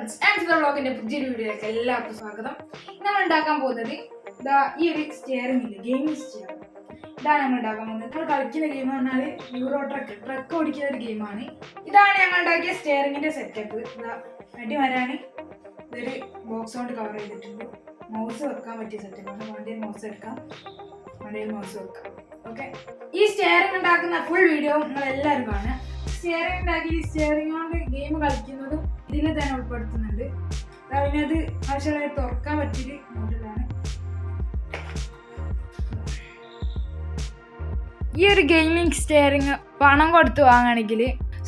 Friends and വ്ളോഗിന്റെ പുതിയൊരു വീഡിയോയിലേക്ക് എല്ലാവർക്കും സ്വാഗതം. നമ്മൾ ഉണ്ടാക്കാൻ പോകുന്നത് ഇതാ ഈ ഒരു സ്റ്റിയറിംഗ് ഇല്ല ഗെയിമിംഗ് സ്റ്റിയർ ഇതാണ് നമ്മൾ ഉണ്ടാക്കാൻ പോകുന്നത്. നമ്മൾ കളിക്കുന്ന ഗെയിം എന്ന് പറഞ്ഞാൽ യൂറോ ട്രക്ക് ട്രക്ക് ഓടിക്കുന്ന ഒരു ഗെയിമാണ് ഇതാണ് ഞങ്ങൾ ഉണ്ടാക്കിയ സ്റ്റിയറിംഗിന്റെ സെറ്റപ്പ് ഇതാ അടി വരാണ് ഇതൊരു ബോക്സ് കൊണ്ട് കവർ ചെയ്തിട്ടുണ്ട്. മൗസ് വെക്കാൻ പറ്റിയ സെറ്റപ്പാണ് വണ്ടിയിൽ മൗസ് എടുക്കാം. വണ്ടിയിൽ മൗസ് വെക്കാം. ഓക്കെ ഈ സ്റ്റിയറിംഗ് ഉണ്ടാക്കുന്ന ഫുൾ വീഡിയോ നിങ്ങൾ എല്ലാവരും കാണുക. സ്റ്റിയറിംഗ് ഉണ്ടാക്കി സ്റ്റിയറിംഗ് കൊണ്ട് ഗെയിം കളിക്കുന്നതും ഇതിൽ തന്നെ ഉൾപ്പെടുത്തുന്നുണ്ട് അതിനത് ആവശ്യമായി തുറക്കാൻ പറ്റിയൊരു മോഡലാണ് ഈ ഒരു ഗെയിമിംഗ് സ്റ്റെയറിങ് പണം കൊടുത്ത് വാങ്ങുകയാണെങ്കിൽ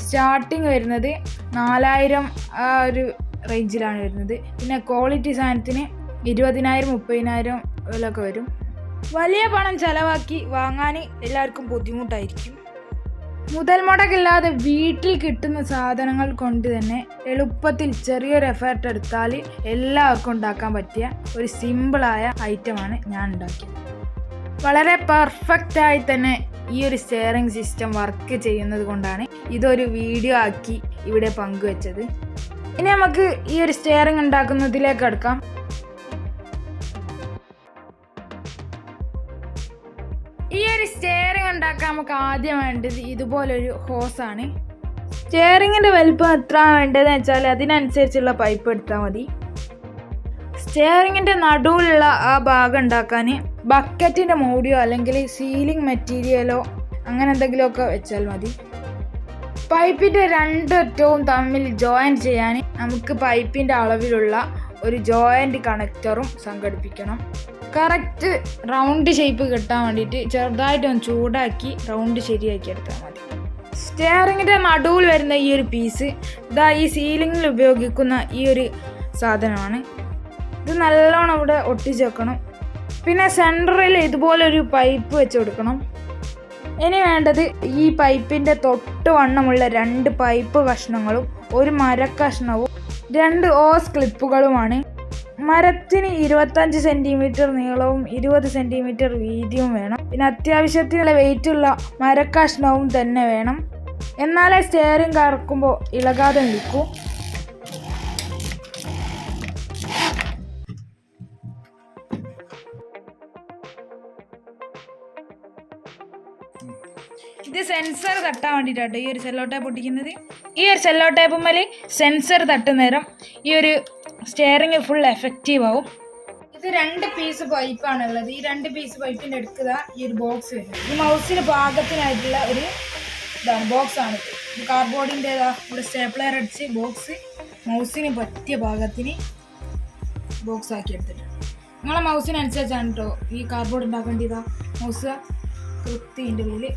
സ്റ്റാർട്ടിങ് വരുന്നത് നാലായിരം ആ ഒരു റേഞ്ചിലാണ് വരുന്നത്. പിന്നെ ക്വാളിറ്റി സാധനത്തിന് ഇരുപതിനായിരം മുപ്പതിനായിരം വിലൊക്കെ വരും. വലിയ പണം ചിലവാക്കി വാങ്ങാൻ എല്ലാവർക്കും ബുദ്ധിമുട്ടായിരിക്കും. മുതൽ മുടക്കില്ലാതെ വീട്ടിൽ കിട്ടുന്ന സാധനങ്ങൾ കൊണ്ട് തന്നെ എളുപ്പത്തിൽ ചെറിയൊരു എഫേർട്ട് എടുത്താൽ എല്ലാവർക്കും ഉണ്ടാക്കാൻ പറ്റിയ ഒരു സിമ്പിളായ ഐറ്റമാണ് ഞാൻ ഉണ്ടാക്കിയത്. വളരെ പെർഫെക്റ്റ് ആയി തന്നെ ഈ ഒരു ഷെയറിംഗ് സിസ്റ്റം വർക്ക് ചെയ്യുന്നത് കൊണ്ടാണ് ഇതൊരു വീഡിയോ ആക്കി ഇവിടെ പങ്കുവച്ചത്. ഇനി നമുക്ക് ഈ ഒരു സ്റ്റെയറിംഗ് ഉണ്ടാക്കുന്നതിലേക്ക് എടുക്കാം ഈ ഒരു സ്റ്റെയറിംഗ് ഉണ്ടാക്കാൻ നമുക്ക് ആദ്യം വേണ്ടത് ഇതുപോലൊരു ഹോസാണ് സ്റ്റെയറിങ്ങിന്റെ വലിപ്പം എത്ര വേണ്ടതെന്ന് വെച്ചാൽ അതിനനുസരിച്ചുള്ള പൈപ്പ് എടുത്താൽ മതി. സ്റ്റെയറിങ്ങിന്റെ നടുവിലുള്ള ആ ഭാഗം ഉണ്ടാക്കാൻ ബക്കറ്റിന്റെ മൂടിയോ അല്ലെങ്കിൽ സീലിംഗ് മെറ്റീരിയലോ അങ്ങനെ എന്തെങ്കിലുമൊക്കെ വെച്ചാൽ മതി. പൈപ്പിന്റെ രണ്ടറ്റവും തമ്മിൽ ജോയിൻ ചെയ്യാൻ നമുക്ക് പൈപ്പിന്റെ അളവിലുള്ള ഒരു ജോയിന്റ് കണക്ടറും സംഘടിപ്പിക്കണം. കറക്റ്റ് റൗണ്ട് ഷേപ്പ് കിട്ടാൻ വേണ്ടിയിട്ട് ചെറുതായിട്ട് ഒന്ന് ചൂടാക്കി റൗണ്ട് ശരിയാക്കി എടുത്താൽ മതി. സ്റ്റെയറിങ്ങിന്റെ നടുവിൽ വരുന്ന ഈ ഒരു പീസ് ഇതാ ഈ സീലിങ്ങിൽ ഉപയോഗിക്കുന്ന ഈ ഒരു സാധനമാണ്. ഇത് നല്ലോണം ഇവിടെ ഒട്ടിച്ച് വെക്കണം. പിന്നെ സെന്ററിൽ ഇതുപോലെ ഒരു പൈപ്പ് വെച്ച് കൊടുക്കണം. ഇനി വേണ്ടത് ഈ പൈപ്പിന്റെ തൊട്ട് വണ്ണമുള്ള രണ്ട് പൈപ്പ് കഷ്ണങ്ങളും ഒരു മരക്കഷ്ണവും രണ്ട് ഓസ് ക്ലിപ്പുകളുമാണ്. മരത്തിന് ഇരുപത്തഞ്ച് സെന്റിമീറ്റർ നീളവും ഇരുപത് സെന്റിമീറ്റർ വീതിയും വേണം. പിന്നെ അത്യാവശ്യത്തിനുള്ള വെയിറ്റുള്ള മരക്കഷ്ണവും തന്നെ വേണം. എന്നാലേ സ്റ്റെയറിംഗ് കറക്കുമ്പോൾ ഇളകാതെ നിൽക്കൂ. ഇത് സെൻസർ തട്ടാൻ വേണ്ടിയിട്ടാട്ടോ ഈ ഒരു സെല്ലോ ടേപ്പ് ഒട്ടിക്കുന്നത്. ഈ ഒരു സെല്ലോ ടേപ്പ് മേലെ സെൻസർ തട്ടുന്നേരം ഈ ഒരു സ്റ്റെയറിങ് ഫുൾ എഫക്റ്റീവ് ആവും. ഇത് രണ്ട് പീസ് പൈപ്പാണ് ഉള്ളത്. ഈ രണ്ട് പീസ് പൈപ്പിന്റെ അടുക്കുക ഈ ഒരു ബോക്സ് വരും ഈ മൗസിന് പാകത്തിനായിട്ടുള്ള ഒരു ഇതാണ് ബോക്സ് ആണ് ഇത്. കാർഡ്ബോർഡിന്റെതാ ഇവിടെ സ്റ്റേപ്ലർ അടിച്ച് ബോക്സ് മൗസിന് പറ്റിയ പാകത്തിന് ബോക്സ് ആക്കി എടുത്തിട്ടുണ്ട്. നിങ്ങളെ മൗസിനനുസരിച്ചാണ് കേട്ടോ ഈ കാർഡ്ബോർഡ് ഉണ്ടാക്കേണ്ടതാ. മൗസ് കൃത്യന്റെ ഉള്ളിൽ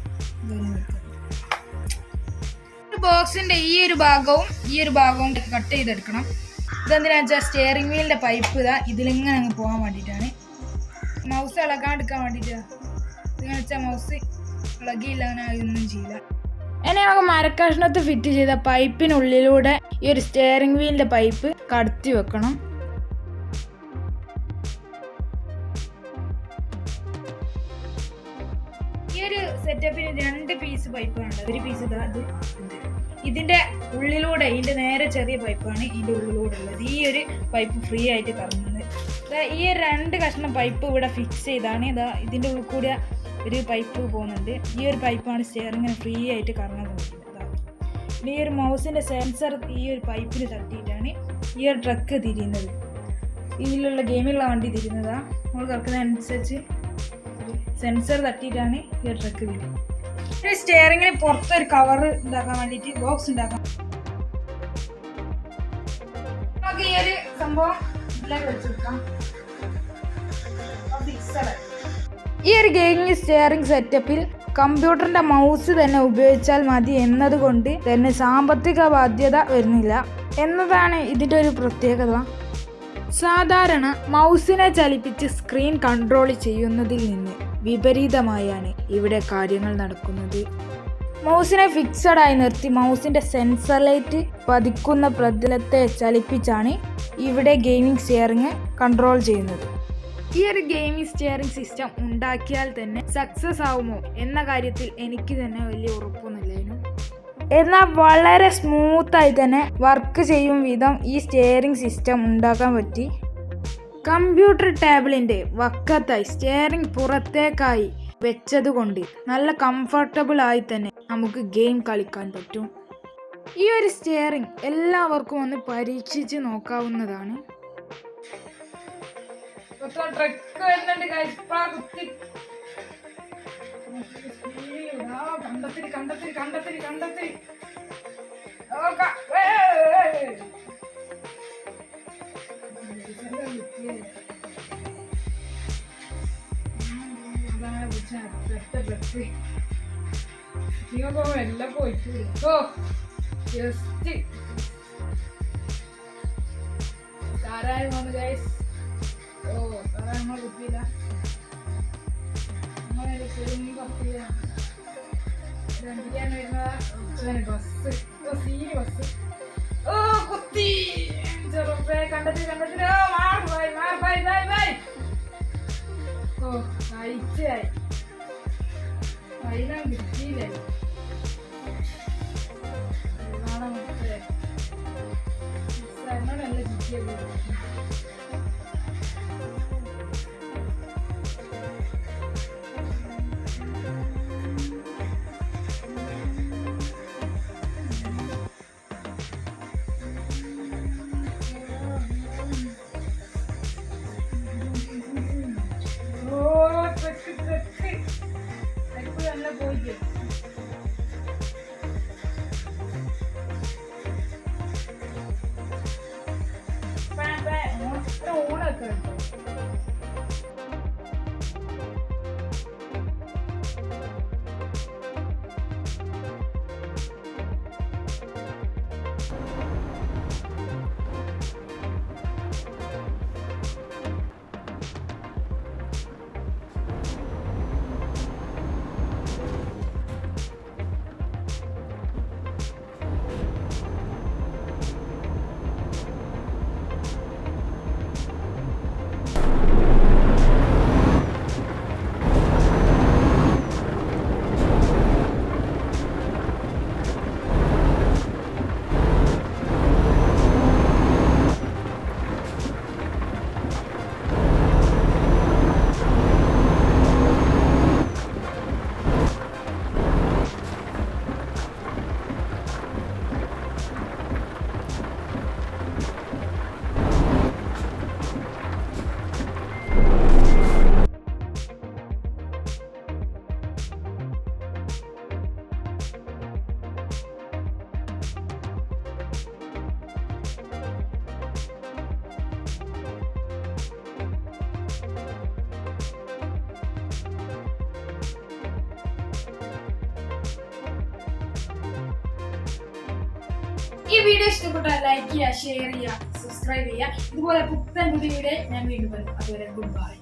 ബോക്സിന്റെ ഈ ഒരു ഭാഗവും ഈ ഒരു ഭാഗവും കട്ട് ചെയ്തെടുക്കണം. ഇതെന്തിനാ വെച്ചാൽ സ്റ്റിയറിംഗ് വീലിന്റെ പൈപ്പ് ഇതാ ഇതിലിങ്ങനെ അങ്ങ് പോകാൻ വേണ്ടിയിട്ടാണ്. മൗസ് ഇളകാണ്ടിരിക്കാൻ വേണ്ടിയിട്ടാണ് ഇതെന്ന് വെച്ചാൽ മൗസ് ഇളകിയില്ല അങ്ങനെ ഒന്നും ചെയ്യില്ല. എന്നെ നമുക്ക് മരക്കഷ്ണത്ത് ഫിറ്റ് ചെയ്ത പൈപ്പിനുള്ളിലൂടെ ഈ ഒരു സ്റ്റിയറിംഗ് വീലിന്റെ പൈപ്പ് കടത്തി വെക്കണം. രണ്ട് പീസ് പൈപ്പാണ് ഒരു പീസ് ഇതാ ഇത്. ഇതിന്റെ ഉള്ളിലൂടെ ഇതിന്റെ നേരെ ചെറിയ പൈപ്പാണ് ഇതിന്റെ ഉള്ളിലൂടെ ഉള്ളത്. ഈ ഒരു പൈപ്പ് ഫ്രീ ആയിട്ട് ദാ ഈ രണ്ട് കഷ്ണം പൈപ്പ് ഇവിടെ ഫിക്സ് ചെയ്താണ്. ഇതാ ഇതിന്റെ ഉള്ളിൽ ഒരു പൈപ്പ് പോകുന്നുണ്ട്. ഈ ഒരു പൈപ്പാണ് സ്റ്റെയറിങ്ങിന് ഫ്രീ ആയിട്ട് കറങ്ങാൻ പോകുന്നത്. ഈ ഒരു മൗസിന്റെ സെൻസർ ഈ ഒരു പൈപ്പിന് തട്ടിയിട്ടാണ് ഈ ഒരു ട്രക്ക് തിരിയുന്നത്. ഇതിലുള്ള ഗെയിമിലുള്ള വണ്ടി തിരിയുന്നതാ. നമ്മൾ കറക്കുന്നതനുസരിച്ച് സെൻസർ തട്ടിയിട്ടാണ് ഈ ഒരു ട്രക്ക് വരുന്നത് ഈ സ്റ്റെയറിങ്ങിന് പുറത്തൊരു കവർ ഉണ്ടാക്കാൻ വേണ്ടിയിട്ട് ബോക്സ് ഉണ്ടാക്കാം നമുക്ക് ഈ ഒരു സംഭവം ഈ ഒരു ഗെയിമിംഗ് സ്റ്റിയറിംഗ് സെറ്റപ്പിൽ കമ്പ്യൂട്ടറിന്റെ മൗസ് തന്നെ ഉപയോഗിച്ചാൽ മതി എന്നതുകൊണ്ട് തന്നെ സാമ്പത്തിക ബാധ്യത വരുന്നില്ല എന്നതാണ് ഇതിന്റെ ഒരു പ്രത്യേകത. സാധാരണ മൗസിനെ ചലിപ്പിച്ച് സ്ക്രീൻ കൺട്രോൾ ചെയ്യുന്നതിൽ നിന്ന് വിപരീതമായാണ് ഇവിടെ കാര്യങ്ങൾ നടക്കുന്നത്. മൗസിനെ ഫിക്സഡ് ആയി നിർത്തി മൗസിന്റെ സെൻസർ ലൈറ്റ് പതിക്കുന്ന പ്രതലത്തെ ചലിപ്പിച്ചാണ് ഇവിടെ ഗെയിമിംഗ് സ്റ്റിയറിംഗ് കൺട്രോൾ ചെയ്യുന്നത്. ഈ ഒരു ഗെയിമിംഗ് സ്റ്റിയറിംഗ് സിസ്റ്റം ഉണ്ടാക്കിയാൽ തന്നെ സക്സസ് ആവുമോ എന്ന കാര്യത്തിൽ എനിക്ക് തന്നെ വലിയ ഉറപ്പൊന്നുമില്ലായിരുന്നു എന്നാൽ വളരെ സ്മൂത്തായി തന്നെ വർക്ക് ചെയ്യും വിധം ഈ സ്റ്റിയറിംഗ് സിസ്റ്റം ഉണ്ടാക്കാൻ പറ്റി. കമ്പ്യൂട്ടർ ടേബിളിന്റെ വക്കത്തായി സ്റ്റിയറിംഗ് പുറത്തേക്കായി വെച്ചതുകൊണ്ട് നല്ല കംഫർട്ടബിൾ ആയി തന്നെ നമുക്ക് ഗെയിം കളിക്കാൻ പറ്റും ഈ ഒരു സ്റ്റിയറിംഗ് എല്ലാവർക്കും ഒന്ന് പരീക്ഷിച്ച് നോക്കാവുന്നതാണ് ട്രക്ക് കണ്ടെത്തി കണ്ടെത്തി കുത്തി. ആ, നീയൊക്കെ എല്ലാം പോയിട്ട് ഓ ജസ്റ്റ് സാരായി വന്നു ഗൈസ് ഓ സാറായി നമ്മളെ കുത്തിയില്ല നമ്മളെ ചെറിയ കുത്തിയില്ല രണ്ടിക്കാണ് വരുന്നത്. ബസ് സീനി ബസ് ഓ കുത്തി. ചെറുപ്പേ കണ്ടെത്തി കണ്ടെത്തി. ഓ മാർ ബൈ മാർ ബൈ ബൈ ബൈ ഓ കഴിച്ചായി കയ്യിലാ കിട്ടിയില്ലേ നാളെ മുട്ടേ എന്നോടല്ല കിട്ടിയത് Okay. ഈ വീഡിയോ ഇഷ്ടപ്പെട്ടാൽ ലൈക്ക് ചെയ്യുക ഷെയർ ചെയ്യുക സബ്സ്ക്രൈബ് ചെയ്യുക. ഇതുപോലെ പുത്തൻ പുതിയ വീഡിയോ ഞാൻ വീണ്ടും വരും. അതുവരെ ഗുഡ് ബൈ